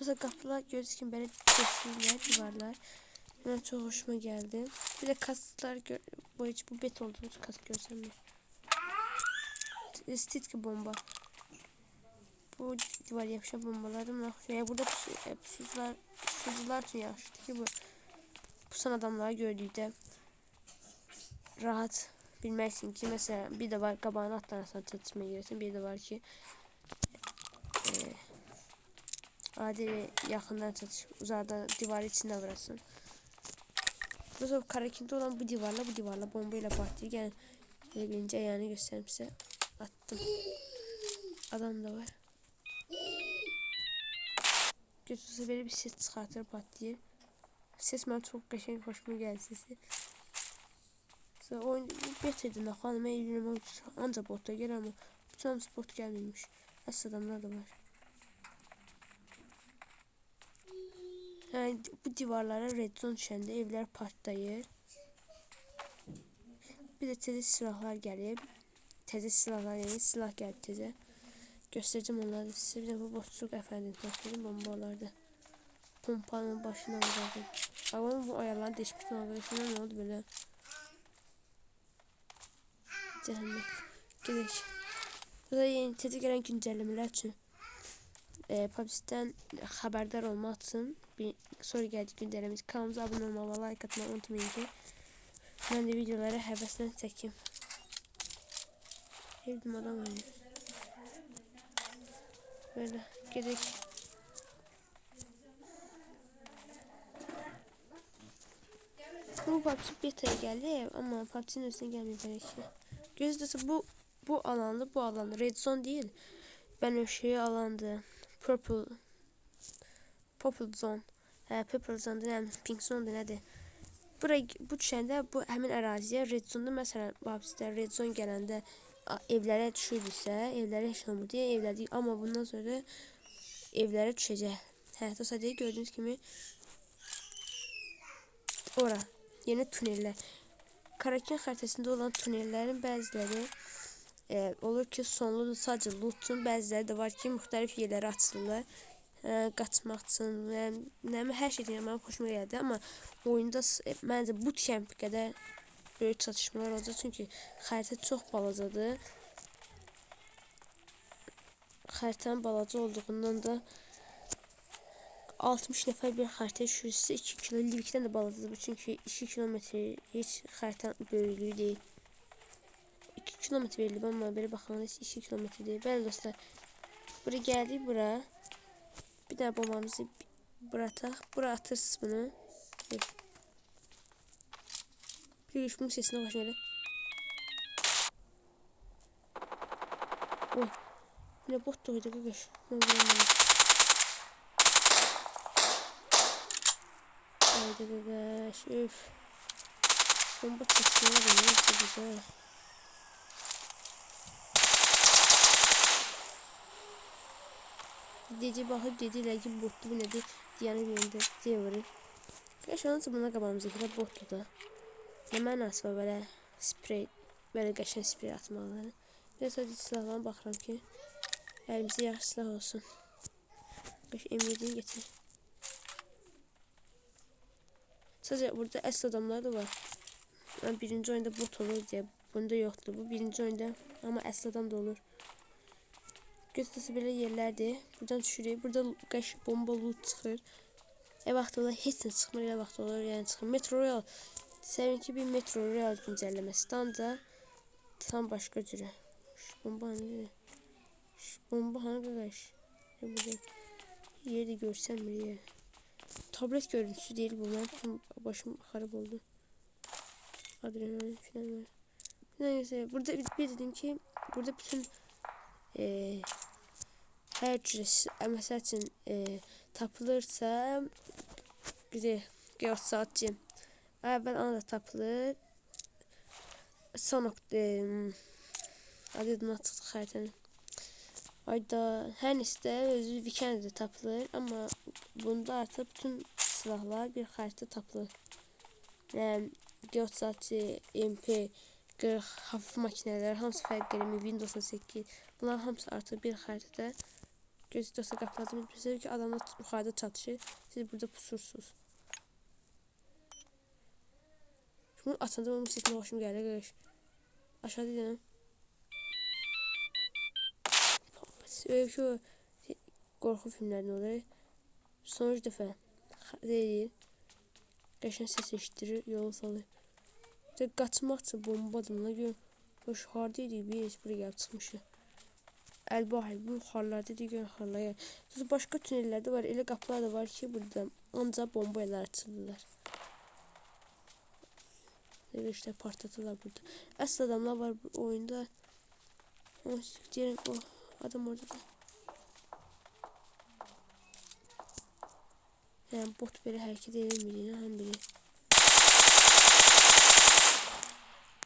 Burada kapılar gördüğünüz gibi böyle çeşitliler, duvarlar. Benim çok hoşuma geldi. Bir de kaslar gö boyunca bu bet olduğumuz kas göstermiyor. Stitki bomba. Bu duvar yapışan bombalarımla ya burada pus- e, pusucular pusucular için yaşlı ki bu pusan adamları gördüğünde rahat bilmezsin ki mesela bir de var kabağını atlarsan çatışmaya girersin bir de var ki e, ve yakından çatış uzakta divar içinde. Bu sefer karakinde olan bu divarla bu divarla bombayla patlıyor. Yani birinci ayağını göstereyim size. Attım. Adam da var. Götürse böyle bir ses çıkartır patlıyor. Ses bana çok qəşəng hoşuma geldi sesi. Sonra oyun getirdim de hanıma evliyim oyuncusu. Anca botta gelir ama bütün hamısı bot gelmemiş. Əsl adamlar da var. Yani bu divarlara red zone düşəndə evlər partlayır. Bir de təzə silahlar gəlir. Təzə silahlar yəni silah gəldi təzə. Göstereceğim onları da size. Bir de bu botsuk efendim topladım bombalarda. Pompanın başına vurardım. Ama bu ayarlarını değişmiştim arkadaşlar. Ne oldu böyle? Cehennem. Gidelim. Burada yeni təzə gələn güncəlləmələr üçün e, PUBG-dən xəbərdar olmaq üçün bir sonra gəldi gündələmiz. Kanalımıza abunə olmağı və like atmağı unutmayın ki mən də videoları həvəslə çəkim. Evdim adam oynuyor. Böyle gerek. Bu PUBG beta'ya geldi ama PUBG'nin üstüne gelmiyor belki. Gözdesi bu bu alanda bu alanda red zone değil. Ben o şeyi alandı. Purple Purple zone. He, purple zone yani pink zone da nədir? Buraya bu düşəndə bu həmin əraziyə red zone-da məsələn PUBG-də red zone gələndə evlərə düşürdüsə, evlərə heç olmur deyə evlər deyil. Amma bundan sonra evlərə düşəcək. Hə, təsadüfi gördüyünüz kimi ora yeni tuneller. Karakin xəritəsində olan tunellərin bəziləri e, olur ki, sonludur sadəcə loot üçün, bəziləri də var ki, müxtəlif yerlərə açılırlar. E, qaçmaq üçün, yəni, nə bilim, hər şey deyirəm, mənim xoşuma gəldi, amma oyunda e, məncə bootcamp qədər böyük çatışmalar olacaq çünki xəritə çox balacadır. Xəritənin balaca olduğundan da 60 nəfər bir xəritə düşürsə 2 kilo livikdən də balacadır bu çünki 2 kilometr heç xəritənin böyüklüyü deyil. 2 kilometr verilib amma belə baxanda heç 2 kilometr deyil. Bəli dostlar. Bura gəldik bura. Bir dənə bombamızı bura ataq. Bura atırsınız bunu. Bir bunun sesine hele. Oy. Ne bot da oydu qaqaş. Mən vuramadım. Haydi qaqaş. Üf. Bomba çəkməyə də nə yapacaq? Dedi baxıb dedilər ki botdu bu nədir? Deyəni birində deyə Qəş onun üçün buna qabağımızdakı da botdur da. Nə mənası var belə sprey, belə qəşəng sprey atmaları. Bir də sadəcə silahlarına baxıram ki, əlimizdə yaxşı silah olsun. Qəş M7-ni getir. Sadəcə burada əsl adamlar da var. Ben birinci oyunda bot olur diye bunda yoktu. Bu birinci oyunda ama əsl adam da olur. Göstəsi belə yerlərdir. Buradan düşürük. Burada qəş bomba loot çıxır. E vaxt olar heç nə çıxmır, elə vaxt olur, yəni çıxır. Metro Royal Sevinki bir Metro Royal güncəlləməsi da tam başqa cürə. Bomba hanı? Bomba hanı? Ya burada yeri görsəm belə. Tablet görüntüsü değil bu. Bütün başım xarab oldu. Adrenalin falan var. Neyse burada bir, bir dedim ki burada bütün e, her cürə məsəl üçün e, tapılırsa güzel 4 saat cim. Əvvəl ana da tapılır. Son e, adını çıxdı xəritənin. Ayda hər nəsə özü weekend tapılır, amma bunda artıq bütün silahlar bir xəritə tapılır. Yəni 4 saat MP 40 hafif makineler hamısı fərqli Windows 8 bunlar hamısı artıq bir xəritədə Göz dosta qapılardan bir ki adamlar yuxarıda çatışır. Siz burada pusursunuz. Bunu atanda onun sesine hoşum geldi arkadaş. Aşağıda gidelim. Öyle şu korku filmlerinde olur. Sonuncu defa değil. Qəşəng səs eşitdirir, yol salır. Bir də qaçmaq üçün bombadır. Buna görə hoş harda idik biz buraya gəlib çıxmışıq. Əlbahil bu yuxarılarda digər yuxarılara. Sonra başqa tünellərdə var, elə qapılar da var ki, burada ancaq bomba ilə açılırlar. Elə işte partlatırlar burada. Əsl adamlar var bu oyunda. Deyirəm o adam orada da. Yani bot böyle hareket edilmediğini hem biri.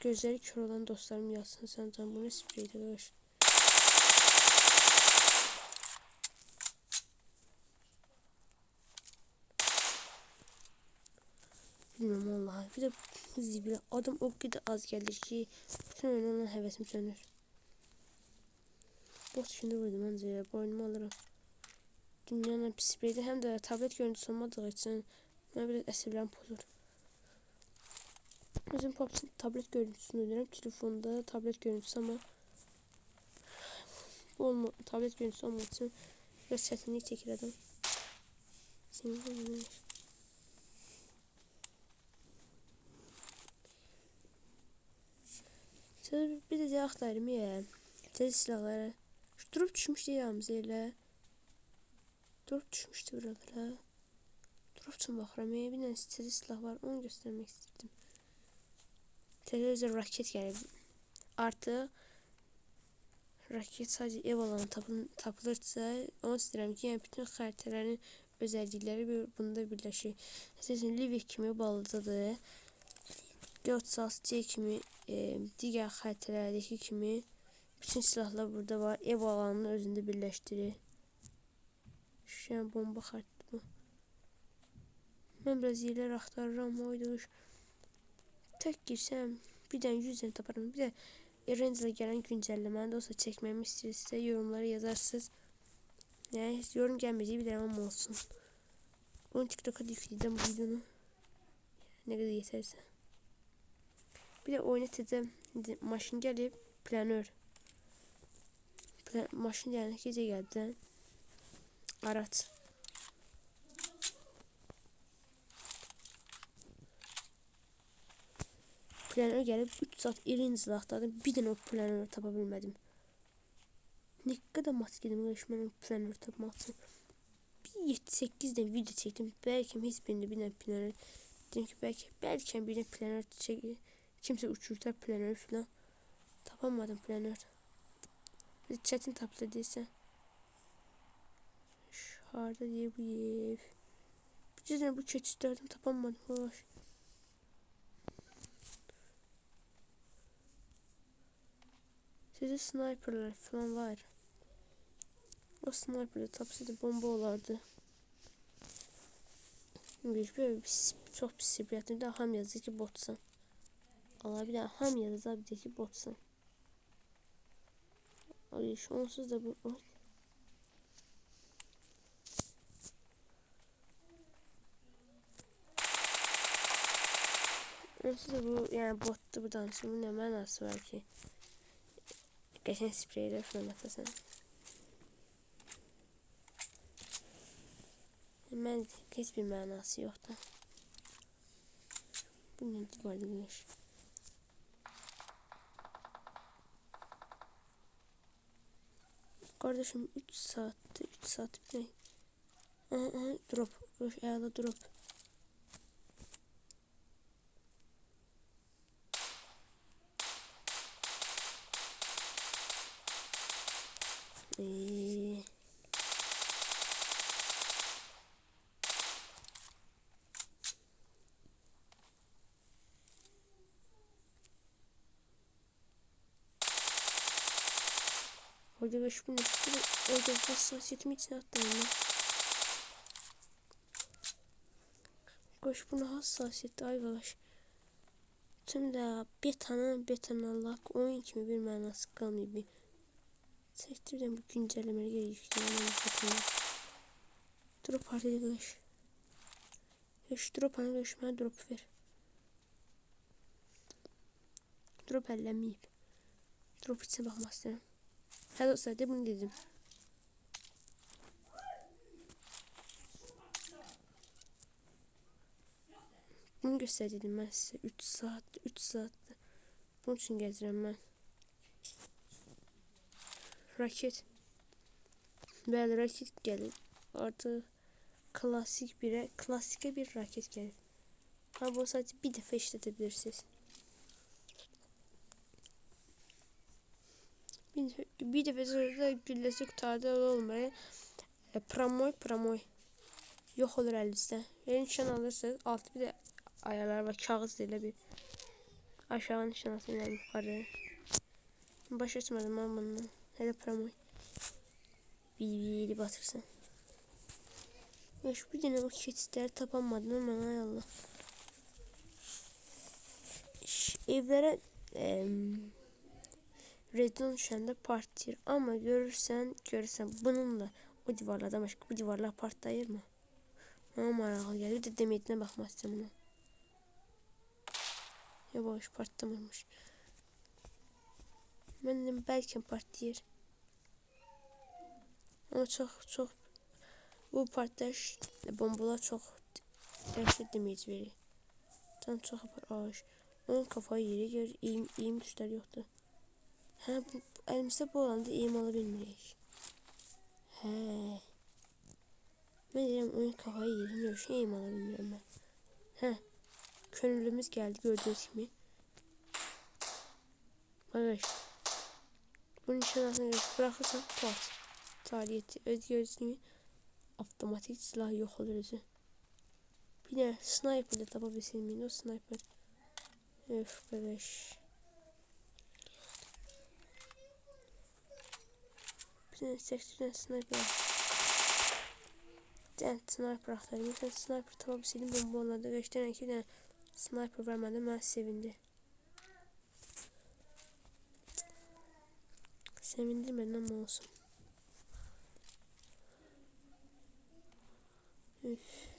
Gözleri kör olan dostlarım yazsın sen bunu spreyde ver. Bilmiyorum vallahi. Bir de zibile adam o kadar az gelir ki bütün oyunun hevesim sönür. Bot şimdi vurdum önce boynumu alırım. Dünyanın pis spreydə həm də tablet görüntüsü olmadığı üçün mənə biraz əsəblərim pozur. Özüm PUBG tablet görüntüsünü oynayıram. Telefonda tablet görüntüsü ama bu olma, tablet görüntüsü olmadığı için biraz çətinlik çəkir adam. Sinirlenir. Sonra bir də axtarım ya. Tez silahları. Şu durup düşmüş deyirəm elə. Drop düşmüştü buralara. Drop için bakıram. Bir tane sitede silah var. Onu göstermek istedim. Televizyon raket yani. Artı raket sadece ev alanı tapıl tapılırsa onu istedim ki yani bütün haritaların özellikleri bunda birleşir. Sizin Livik kimi balıdadır. 4 C kimi e, diğer haritalardaki kimi bütün silahlar burada var. Ev alanını özünde birleştirir. Şu an bomba kartı bu. Ben biraz yerler aktarıram oydur. Tek girsem birden yüzden taparım. Bir de Erenzel'e gelen güncellemeni de olsa çekmemi istiyorsa yorumlara yazarsınız. Yani yorum gelmeyeceği bir devam olsun. Bunu TikTok'a yükleyeceğim bu videonu. Ne kadar yeterse. Bir de oynatacağım. Maşın gelip planör. Plan, maşın yani gece geldi araç. Planör gelip 3 saat elin zılaqdadım. Bir dənə o planörü tapa bilmədim. Ne kadar maskedim görüşmənin planör tapmaq üçün. Bir 7-8 dənə video çəkdim. Bəlkə heç birində bir dənə planör dedim ki, bəlkə bəlkə bir dənə planör çək kimsə uçurtar planör falan. Tapamadım planör. Çətin tapdı deyirsən. Harda diye bir ev. Cidden bu keçitlerden tapamadım. Hoş. Sizde sniperler falan var. O sniperler tapsaydı bomba olardı. Bir böyle pis, çok pis bir de ham yazdı ki botsan. Allah bir daha ham yazdı bir de ki botsan. Ay onsuz da bu. Ay. Nasıl bu yani bottu bu dansımın ne manası var ki? Geçen spreyle falan atasan. Hemen hiçbir manası yok da. Bu ne vardı güneş? Kardeşim 3 saatte 3 saat ne? Aha, aha, drop. Ayağda drop. Ee... Orada beş bin orada hassasiyetimi içine attım ben. Koş bunu hassasiyet ayvaş. Tüm de betanın betanın Allah oyun kimi bir mənası qalmayıb. Sektirden bu güncellemeleri yükleyelim. Drop kış. Hiç drop kış bana drop ver. Drop əlləməyib. Drop içə baxmaq istəyirəm. Hə dostlar, de bunu dedim. Bunu göstərdim mən sizə 3 saat, 3 saat. Bunun üçün gəzirəm mən. Raket. Bəli, raket gəlir. Artıq klasik birə, klasikə bir raket gəlir. Ha bu sadəcə bir dəfə işlədə Bir, bir dəfə sonra gülləsi qutarda olmur. E, pramoy, pramoy. Yox olur əlinizdə. Yeni nişan alırsınız. Altı bir də ayarlar var. Kağız elə bir. Aşağı nişan alsın yəni yuxarı. Baş açmadım ben bunu. Hele pramoy. Bir bir batırsan. Ya şu bir dənə o keçidləri tapamadım ama ay Allah. Evlərə e, redon düşəndə partlayır. Amma görürsən, görürsən bununla o divarlardan başqa bu divarlar partlayır mı? Ona maraqlı gəlir. Deməyinə baxmaq istəyirəm buna. Yavaş partlamırmış. Mən dedim bəlkə partlayır. Ama çok çok bu partlayış bombalar çok dehşet demeyiz verir. Tam çok ağır. Onun kafayı yeri gör, iyim, iyim Ha bu, elimizde bu olanda iyim alabilmirik. He. Ben deyirəm oyun kafayı yerim, yox, şey iyim alabilmirəm mən. Hə. Könüllümüz geldi gördüğünüz gibi. Arkadaş. Bunun için aslında bırakırsan pat. Tarihiyeti öz gibi avtomatik silah yok olur özü. Bir de sniper de tapabilsin miyim o sniper. Öf bebeş. 80 sniper. Den sniper aktarım. Bir sniper tapabilseydim bomba onlarda göçten iki tane sniper vermedi ben sevindi. Sevindirmeden ama olsun. Üf.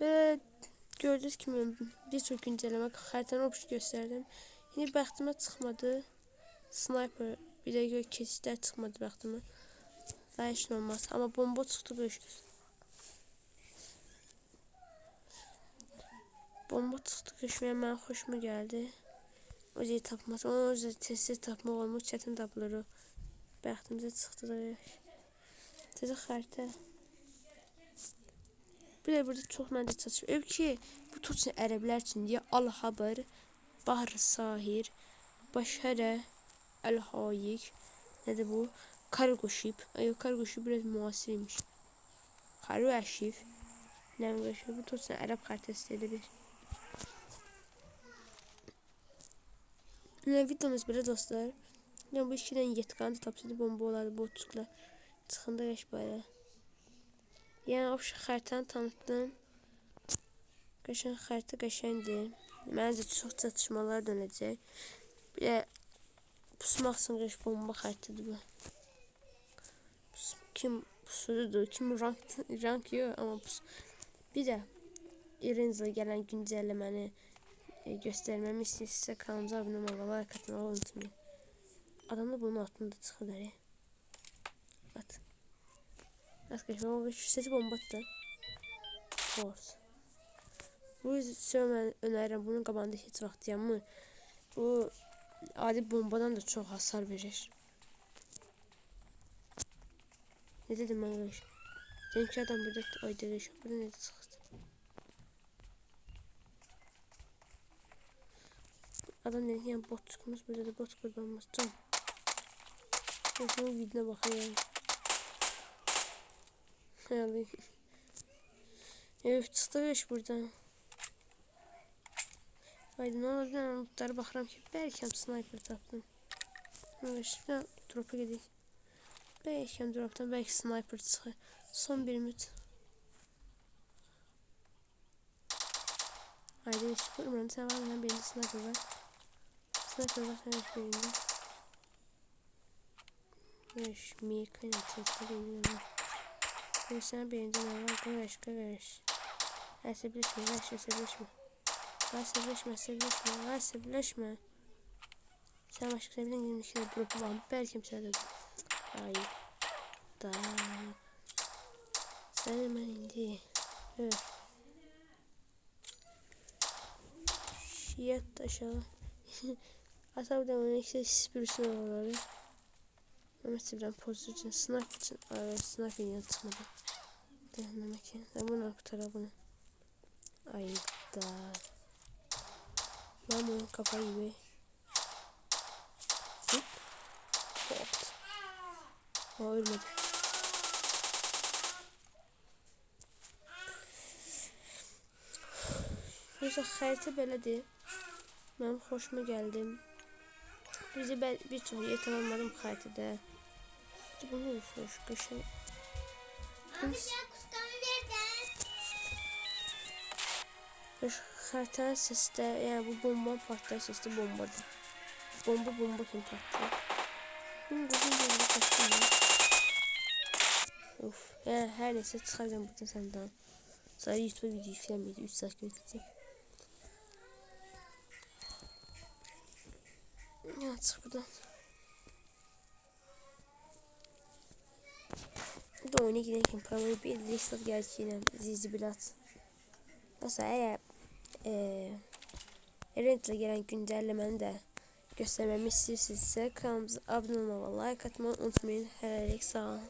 Ve gördüğünüz kimi bir çok güncelleme haritanı option gösterdim. Yine bəxtimə çıxmadı. Sniper bir də gör keçidlər çıxmadı bəxtimə. Daha heç olmaz. Amma bomba çıxdı qış. Bomba çıxdı və mənə xoşuma gəldi. Ocağı tapması. Onu özü tezsiz tapmaq olmuş. Çətin tapılır o. Bəxtimizə çıxdı da. Təzə xəritə. Bir burada çox məndə çatışır. Ev ki, bu tutsun ərəblər üçün deyə Al-Habar, Bahr Sahir, Başərə, Əl-Hayik, nədir bu? Kargo ship. Ay, kargo ship biraz müasirmiş. Kargo arşiv. Navigation. Bu tutsun Ərəb xəritəsi elə bir. Ne videomuz belə dostlar. Yəni bu iki dənə yetqanı tapşırdı bomba olardı botçuklar. Çıxında qəş belə. Yəni o xəritəni tanıtdım. Qəşəng xəritə qəşəngdir. Məncə çox çatışmalar dönəcək. Bir də pusmaq üçün qəş bomba xəritədir bu. Pus, kim pusudur, kim rank rank yox, amma pus. Bir də Irenzo gələn güncəlləməni e, göstermemi istiyorsa kanalımıza abone olmayı, like atmayı unutmayın. Adam da bunun altında ya. At. Arkadaşlar o şu sesi bomba attı. Force. Bu yüzden öneririm bunun qabağında heç vaxt yanmır. Bu adi bombadan da çok hasar verir. Ne dedim ben arkadaşlar? Dedim adam burada ay dedi burada ne çıktı? Adam dedi yani bot çıkmış burada da bot kurbanmaz. Can. Şunun videona bakın Evet çıktı iş buradan. Haydi ne oldu ben notlara bakıram ki belki sniper tapdım. Şimdi drop'a gidelim. Belki drop'tan belki sniper çıkar. Son bir ümit. Aydın iş kurmanı sen var mı? Benim sniper var. Sniper var sen iş birinde. Beş mi kanatı bilmiyorum. Bir sen birinde ne var? Karış karış. Ay sebleşme, ay şey sebleşme. Ay sebleşme, sebleşme, ay sebleşme. Sen başka girmiş yine grubu var. Belki kimse de. Ay. Da. Sen hemen indi. Evet. Yat aşağı. Atam da onu işte spirüsün oraları. Ama sivren pozisyon için sınav için ara sınav yine çıkmadı. Denemek için. Ben bunu aktarım bunu. Ay da. Ben bunun kafayı gibi. Hop. Hop. Aa ölmedi. Neyse xəritə belədir. Mənim xoşuma gəldi. Bizi bir çox yer tamamladım xəritədə. Bu ne hoş qəşəng. Amca kuskamı verden. Bəs xəritənin səsi də, yəni bu bomba partlayış səsi də bombadır. Bomba bomba partlayır. Bunu qızım bomba partlayır. Of. Yəni hər nəsə çıxacağım buradan səndən. Sonra YouTube video yükləməyəcək. 3 saat gözləyəcək. Ya çıx buradan. De oyuna girerken paramayı bir liste gerçeğine zizibilat. Mesela eğer eee Rentle gelen güncellemeni de göstermemi istiyorsanız kanalımıza abone olmayı like atmayı unutmayın. Her sağ olun.